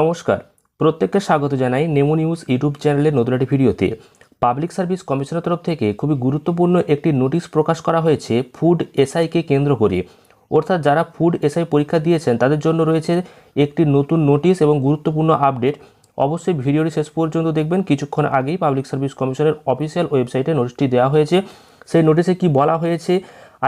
নমস্কার। প্রত্যেককে স্বাগত জানাই নেমো নিউজ ইউটিউব চ্যানেলের নতুন একটি ভিডিওতে। পাবলিক সার্ভিস কমিশনের তরফ থেকে খুবই গুরুত্বপূর্ণ একটি নোটিশ প্রকাশ করা হয়েছে ফুড এসআইকে কেন্দ্র করে। অর্থাৎ যারা ফুড এসআই পরীক্ষা দিয়েছেন, তাদের জন্য রয়েছে একটি নতুন নোটিশ এবং গুরুত্বপূর্ণ আপডেট। অবশ্যই ভিডিওটি শেষ পর্যন্ত দেখবেন। কিছুক্ষণ আগেই পাবলিক সার্ভিস কমিশনের অফিসিয়াল ওয়েবসাইটে নোটিশটি দেওয়া হয়েছে। সেই নোটিশে কি বলা হয়েছে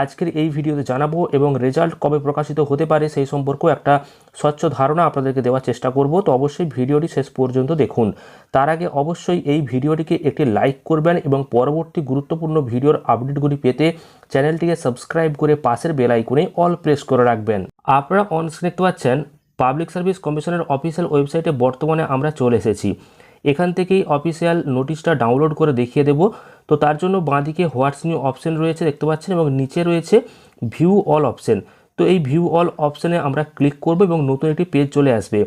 আজকের এই ভিডিওতে জানাব এবং রেজাল্ট কবে প্রকাশিত হতে পারে সেই সম্পর্কেও একটা স্বচ্ছ ধারণা আপনাদেরকে দেওয়ার চেষ্টা করব। তো অবশ্যই ভিডিওটি শেষ পর্যন্ত দেখুন। তার আগে অবশ্যই এই ভিডিওটিকে একটি লাইক করবেন এবং পরবর্তী গুরুত্বপূর্ণ ভিডিওর আপডেটগুলি পেতে চ্যানেলটিকে সাবস্ক্রাইব করে পাশের বেল আইকনে অল প্রেস করে রাখবেন। আপনারা অন দেখতে পাচ্ছেন, পাবলিক সার্ভিস কমিশনের অফিসিয়াল ওয়েবসাইটে বর্তমানে আমরা চলে এসেছি। এখান থেকেই অফিসিয়াল নোটিশটা ডাউনলোড করে দেখিয়ে দেব। তো তার জন্য বাঁদিকে হোয়াটস নিউ অপশন রয়েছে, দেখতে পাচ্ছেন, এবং নিচে রয়েছে ভিউ অল অপশন। তো এই ভিউ অল অপশানে আমরা ক্লিক করব এবং নতুন একটি পেজ চলে আসবে।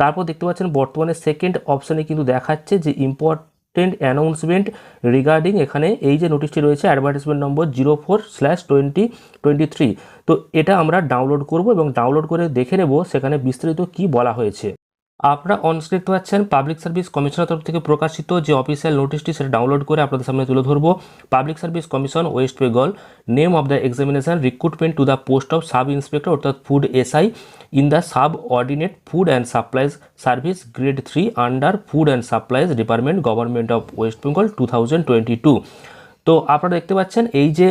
তারপর দেখতে পাচ্ছেন, বর্তমানে সেকেন্ড অপশানে কিন্তু দেখাচ্ছে যে ইম্পর্টেন্ট অ্যানাউন্সমেন্ট রিগার্ডিং এখানে এই যে নোটিশটি রয়েছে advertisement number zero four slash twenty twenty three তো এটা আমরা ডাউনলোড করব এবং ডাউনলোড করে দেখে নেব সেখানে বিস্তারিত কি বলা হয়েছে। আপনারা অনস্ক্রিন দেখতে পাচ্ছেন পাবলিক সার্ভিস কমিশনের তরফ থেকে প্রকাশিত যে অফিসিয়াল নোটিশটি, সেটা ডাউনলোড করে আপনাদের সামনে তুলে ধরবো। Public service commission, west Bengal, name of the examination recruitment to the post of sub inspector অর্থাৎ food SI in the subordinate food and supplies service grade three under food and supplies department government of west Bengal two thousand twenty two তো আপনারা দেখতে পাচ্ছেন, এই যে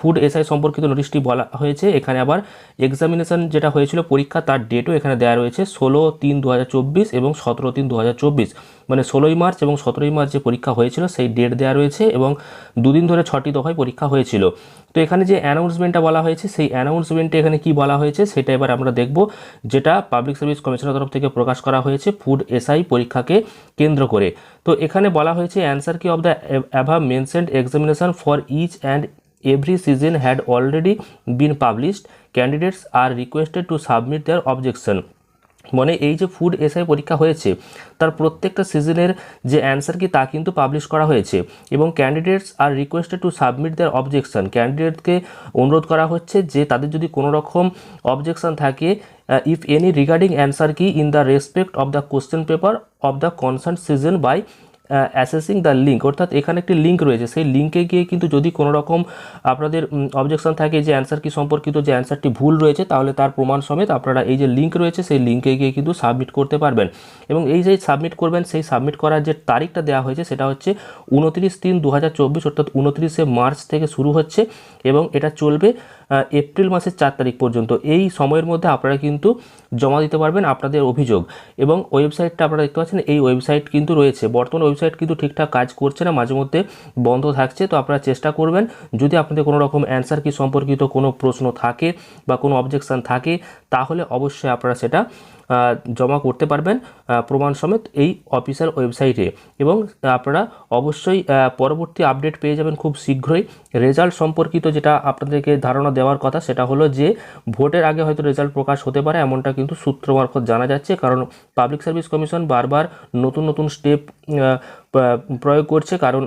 food SI সম্পর্কিত নোটিশটি বলা হয়েছে, এখানে আবার এক্সামিনেশন যেটা হয়েছিল, পরীক্ষা তার ডেটও এখানে দেওয়া রয়েছে, ষোলো তিন দু এবং সতেরো তিন দু ষোলোই মার্চ এবং সতেরোই মার্চ যে পরীক্ষা হয়েছিল, সেই ডেট দেওয়া রয়েছে এবং দুদিন ধরে ছটি দফায় পরীক্ষা হয়েছিল। তো এখানে যে অ্যানাউন্সমেন্টটা বলা হয়েছে, সেই অ্যানাউন্সমেন্টে এখানে কি বলা হয়েছে সেটা এবার আমরা দেখব, যেটা পাবলিক সার্ভিস কমিশনের তরফ থেকে প্রকাশ করা হয়েছে ফুড এসআই পরীক্ষাকে কেন্দ্র করে। তো এখানে বলা হয়েছে answer key of the above mentioned examination for each and every season had already been published. Candidates are requested to submit their objection. মানে এই যে ফুড এসআই পরীক্ষা হয়েছে, তার প্রত্যেকটা সিজনের যে অ্যান্সার কি তা কিন্তু পাবলিশ করা হয়েছে এবং candidates are requested to submit their objection ক্যান্ডিডেটকে অনুরোধ করা হচ্ছে যে তাদের যদি কোনো রকম অবজেকশান থাকে if any regarding answer key in the respect of the question paper of the concern season by accessing the link অর্থাৎ এখানে একটি লিঙ্ক রয়েছে। সেই লিঙ্কে গিয়ে কিন্তু যদি কোনো রকম আপনাদের অবজেকশন থাকে যে অ্যান্সার কি সম্পর্কিত, যে অ্যান্সারটি ভুল রয়েছে, তাহলে তার প্রমাণ সমেত আপনারা এই যে লিঙ্ক রয়েছে, সেই লিঙ্কে গিয়ে কিন্তু সাবমিট করতে পারবেন। এবং এই যে সাবমিট করবেন, সেই সাবমিট করার যে তারিখটা দেওয়া হয়েছে, সেটা হচ্ছে উনত্রিশ তিন দু অর্থাৎ উনত্রিশে মার্চ থেকে শুরু হচ্ছে এবং এটা চলবে এপ্রিল মাসের চার তারিখ পর্যন্ত। এই সময়ের মধ্যে আপনারা কিন্তু জমা দিতে পারবেন আপনাদের অভিযোগ। এবং ওয়েবসাইটটা আপনারা দেখতে পাচ্ছেন, এই ওয়েবসাইট কিন্তু রয়েছে। বর্তমান ওয়েবসাইট কিন্তু ঠিকঠাক কাজ করছে না, মাঝে মধ্যে বন্ধ থাকছে। তো আপনারা চেষ্টা করবেন, যদি আপনাদের কোনো রকম অ্যান্সার কি সম্পর্কিত কোনো প্রশ্ন থাকে বা কোনো অবজেকশান থাকে, তাহলে অবশ্যই আপনারা সেটা জমা করতে পারবেন প্রমাণ সমেত এই অফিসিয়াল ওয়েবসাইটে এবং আপনারা অবশ্যই পরবর্তী আপডেট পেয়ে যাবেন খুব শীঘ্রই। রেজাল্ট সম্পর্কিত যেটা আপনাদেরকে ধারণা দেওয়ার কথা, সেটা হলো যে, ভোটের আগে হয়তো রেজাল্ট প্রকাশ হতে পারে, এমনটা কিন্তু সূত্র মারফত জানা যাচ্ছে। কারণ পাবলিক সার্ভিস কমিশন বারবার নতুন নতুন স্টেপ প্রয়োগ করছে। কারণ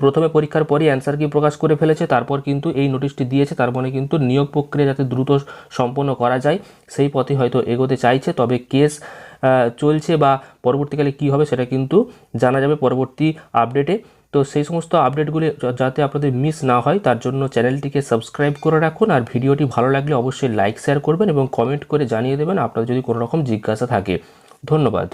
প্রথমে পরীক্ষার পরই অ্যান্সার কি প্রকাশ করে ফেলেছে, তারপর কিন্তু এই নোটিশটি দিয়েছে, তার মানে কিন্তু নিয়োগ প্রক্রিয়া যাতে দ্রুত সম্পন্ন করা যায়, সেই পথে হয়তো এগোতে চাইছে। তবে কেস চলছে বা পরবর্তীকালে কি হবে সেটা কিন্তু জানা যাবে পরবর্তী আপডেটে তো সেই সমস্ত আপডেটগুলি যাতে আপনাদের মিস না হয়, তার জন্য চ্যানেলটিকে সাবস্ক্রাইব করে রাখুন। আর ভিডিওটি ভালো লাগলে অবশ্যই লাইক শেয়ার করবেন এবং কমেন্ট করে জানিয়ে দেবেন আপনার যদি কোনো রকম জিজ্ঞাসা থাকে। ধন্যবাদ।